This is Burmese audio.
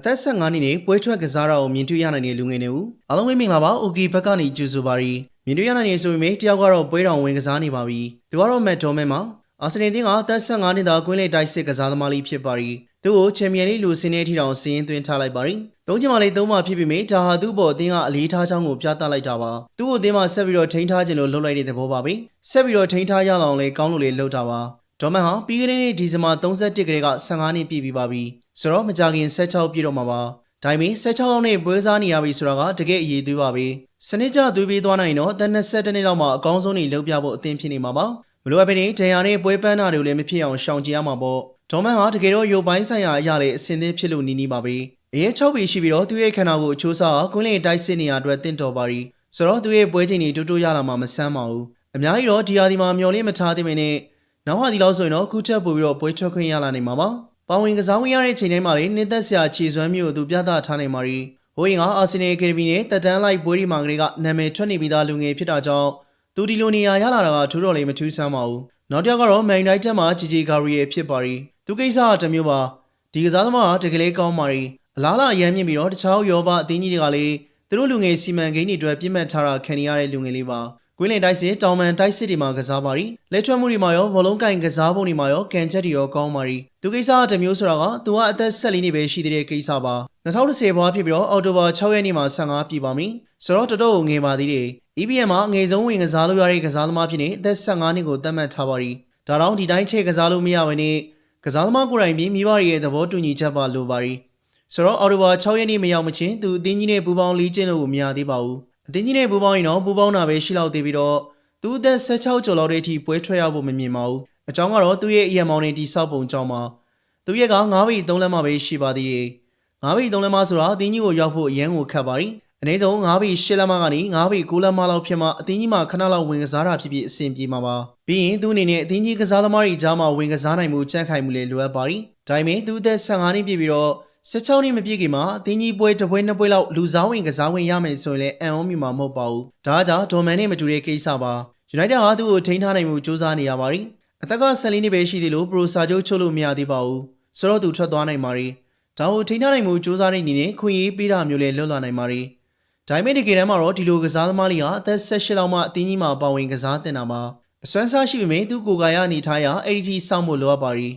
အသက်15နှစ်နဲ့ပွဲထွက်ကစားတာကိုမြင်တွေ့ရနိုင်တဲ့လူငယ်တွေဦးအားလုံးပဲမင်္ဂလာပါ။ OK ဘက်ကနေကြိုဆိုပါရီမြင်တွေ့ရနိုင်နေဆိုပေမဲ့တယောက်ကတော့ပွဲတော်ဝင်ကစားနေပါပြီ။သူကတော့မက်ဒေါ်မန်မှာအာဆင်နယ်တင်းကအသက်15နှစ်သားကွင်းလေတိုက်စစ်ကစားသမားလေးဖြစ်ပါရီ။သူ့ကိုချန်ပီယံလိလိုစင်းနေထိတောင်စင်းရင်သွင်းထားလိုက်ပါရီ။သုံးချင်မှလေးသုံးမှဖြစ်ပေမဲ့ဒါဟာသူ့ပေါ်အသင်းကအလေးထားချောင်းကိုပြသလိုက်တာပါ။သူ့ကိုအသင်းမှာဆက်ပြီးတော့ထိန်းထားခြင်းလို့လှုပ်လိုက်တဲ့သဘောပါပဲ။ဆက်ပြီးတော့ထိန်းထားရအောင်လေကောင်းလို့လေလှုပ်တာပါ။ဒေါ်မန်ဟာပြီးခဲ့တဲ့နေ့ဒီဇင်ဘာ31ကလေးက15နှစ်ပြည့်ပြီးပါပြီ။ ဆိုတော့မကြခင်16ပြည့်တော့မှာပါ။ဒါပေမဲ့16လောက်နဲ့ပွဲစားနေရပြီဆိုတာကတကယ်အရေးသွေးပါပဲ။စနစ်ကျသွေးပေးသွားနိုင်တော့တနက်7နှစ်လောက်မှအကောင်းဆုံးနေလှုပ်ပြဖို့အသင်းဖြစ်နေမှာပါ။မလိုအပ်ဘဲနဲ့ဒဏ်ရာနဲ့ပွဲပန်းတာတွေကိုလည်းမဖြစ်အောင်ရှောင်ကြဉ်ရမှာပေါ့။ဒေါ်မန်ဟာတကယ်တော့ရုပ်ပိုင်းဆိုင်ရာအရာလေအစင်သင်းဖြစ်လို့နီးနီးပါပဲ။အရင်6ပေရှိပြီးတော့သူ့ရဲ့ခန္ဓာကိုယ်အချိုးစားကွင်းလင်တိုက်စစ်နေရအတွက်တင့်တော်ပါရီ။ဆိုတော့သူ့ရဲ့ပွဲချိန်တွေတိုးတိုးရလာမှမဆန်းပါဘူး။အများကြီးတော့ဒီဟာဒီမှာမျော်လင့်မထားသေးမင်းနဲ့နောက်ဟာဒီလောက်ဆိုရင်တော့ခုချက်ပို့ပြီးတော့ပွဲထွက်ခွင့်ရလာနိုင်မှာပါ။ ပါဝင်ကစားဝင်ရတဲ့ချိန်တိုင်းမှာလေနှစ်သက်စရာခြေစွမ်းမျိုးကိုသူပြသထားနိုင်ပါရီ။ဟိုရင်ကအာဆင်နယ်အကယ်ဒမီနဲ့တက်တန်းလိုက်ပွဲဒီမှာကလေးကနာမည်ထွက်နေပြီးသားလူငယ်ဖြစ်တာကြောင့်သူဒီလိုနေရာရလာတာကထိုးတော်လေးမထူးဆန်းပါဘူး။နောက်တစ်ယောက်ကတော့မန်ယူနိုက်တက်မှာဂျီဂျီဂါရီရဲ့ဖြစ်ပါရီ။သူကိစ္စကတစ်မျိုးပါ။ဒီကစားသမားကတကယ်လေးကောင်းပါရီ။အလားလာအရမ်းမြင့်ပြီးတော့တခြားယောဘအသင်းကြီးတွေကလည်းသူတို့လူငယ်စီမံကိန်းတွေအတွက်ပြစ်မှတ်ထားတာခံရတဲ့လူငယ်လေးပါ။ ကွင်းလင်တိုက်စစ်တောင်မန်တိုက်စစ်တွေမှာကစားပါရီလက်ထွက်မှုတွေမှာရောဘောလုံးကင်ကစားပုံတွေမှာရောကန်ချက်တွေရောကောင်းပါရီသူကိစ္စကတစ်မျိုးဆိုတာကသူကအသက်14နှစ်ပဲရှိသေးတဲ့ကိစ္စပါ2010ဘွားဖြစ်ပြီးတော့အော်တိုဘာ6ရက်နေ့မှာ15ပြည့်ပါပြီဆိုတော့တော်တော်ငယ်ပါသေးတယ် EBM မှာငယ်ဆုံးဝင်ကစားလို့ရတဲ့ကစားသမားဖြစ်နေအသက်15နှစ်ကိုသတ်မှတ်ထားပါရီဒါတော့ဒီတိုင်းထည့်ကစားလို့မရဘဲနဲ့ကစားသမားကိုယ်တိုင်ပြင်မိဘရဲ့သဘောတူညီချက်ပါလိုပါရီဆိုတော့အော်တိုဘာ6ရက်နေ့မရောက်မချင်းသူအသင်းကြီးနဲ့ပူပေါင်းလီးကျင်းလို့ကိုမရသေးပါဘူး အသင်းကြီးနဲ့ပူပေါင်းရင်တော့ပူပေါင်းတာပဲရှိလောက်သေးပြီးတော့သူအသက်16ကျော်လောက်တဲ့အထိပွဲထွက်ရဖို့မမြင်ပါဘူးအကြောင်းကတော့သူ့ရဲ့အရမောင်နဲ့တိဆောက်ပုံကြောင့်ပါသူရဲ့က9ဘီ3လက်မှပဲရှိပါသေးတယ်9ဘီ3လက်မှဆိုတာအသင်းကြီးကိုရောက်ဖို့အရန်ကိုခက်ပါရီအနည်းဆုံး9ဘီ10လက်မှကနေ9ဘီ9လက်မှလောက်ဖြစ်မှအသင်းကြီးမှာခဏလောက်ဝင်ကစားတာဖြစ်ဖြစ်အဆင်ပြေမှာပါပြီးရင်သူ့အနေနဲ့အသင်းကြီးကစားသမားတွေကြားမှာဝင်ကစားနိုင်မှုကြက်ခိုင်မှုလည်းလိုအပ်ပါရီဒါပေမဲ့သူအသက်15နှစ်ပြည့်ပြီးတော့ 16နှစ်မပြည့်ခင်မှာအသင်းကြီးပွဲတစ်ပွဲနှစ်ပွဲလောက်လူစားဝင်ကစားဝင်ရမယ်ဆိုရင်လည်းအံ့ဩမြူမှာမဟုတ်ပါဘူးဒါကြောင့်ဒေါ်မန်နဲ့မတူတဲ့ကိစ္စပါ United ဟာသူ့ကိုထိန်းထားနိုင်မှုစူးစမ်းနေရပါရီအသက်က14နှစ်ပဲရှိသေးလို့ပရိုစာချုပ်ချုပ်လို့မရသေးပါဘူးဆိုတော့သူထွက်သွားနိုင်ပါရီဒါကိုထိန်းထားနိုင်မှုစူးစမ်းနေနေနဲ့ခွင့်ရေးပေးတာမျိုးလည်းလွတ်လာနိုင်ပါရီဒါပေမဲ့ဒီကေတမ်းမှာတော့ဒီလိုကစားသမားလေးကအသက်16လောက်မှအသင်းကြီးမှာပါဝင်ကစားတင်တာမှာအစွမ်းစားရှိပေမဲ့သူ့ကိုယ်ကာယအနေထားအရ ADT စောင့်ဖို့လိုအပ်ပါရီ